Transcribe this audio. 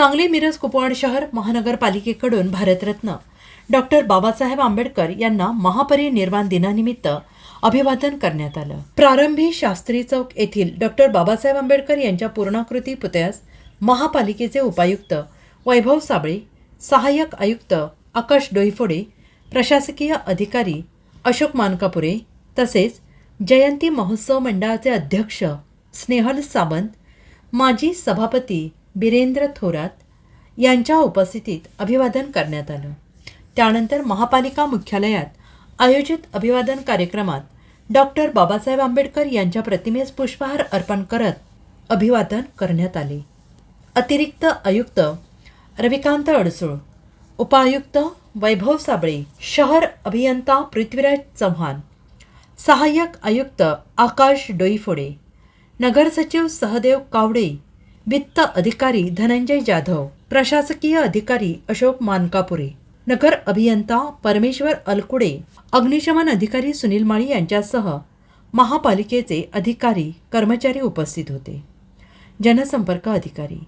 सांगली मिरज कुपवाड शहर महानगरपालिकेकडून भारतरत्न डॉक्टर बाबासाहेब आंबेडकर यांना महापरिनिर्वाण दिनानिमित्त अभिवादन करण्यात आलं. प्रारंभी शास्त्री चौक येथील डॉक्टर बाबासाहेब आंबेडकर यांच्या पूर्णाकृती पुतळ्यास महापालिकेचे उपायुक्त वैभव साबळे सहाय्यक आयुक्त आकाश डोईफोडे प्रशासकीय अधिकारी अशोक मानकापुरे तसेच जयंती महोत्सव मंडळाचे अध्यक्ष स्नेहल सावंत माजी सभापती बिरेंद्र थोरात यांच्या उपस्थितीत अभिवादन करण्यात आलं. त्यानंतर महापालिका मुख्यालयात आयोजित अभिवादन कार्यक्रमात डॉक्टर बाबासाहेब आंबेडकर यांच्या प्रतिमेस पुष्पहार अर्पण करत अभिवादन करण्यात आले. अतिरिक्त आयुक्त रविकांत अडसूळ उपायुक्त वैभव साबळे शहर अभियंता पृथ्वीराज चव्हाण सहाय्यक आयुक्त आकाश डोईफोडे नगरसचिव सहदेव कावडे वित्त अधिकारी धनंजय जाधव प्रशासकीय अधिकारी अशोक मानकापुरे नगर अभियंता परमेश्वर अलकुडे अग्निशमन अधिकारी सुनील माळी यांच्यासह महापालिकेचे अधिकारी कर्मचारी उपस्थित होते. जनसंपर्क अधिकारी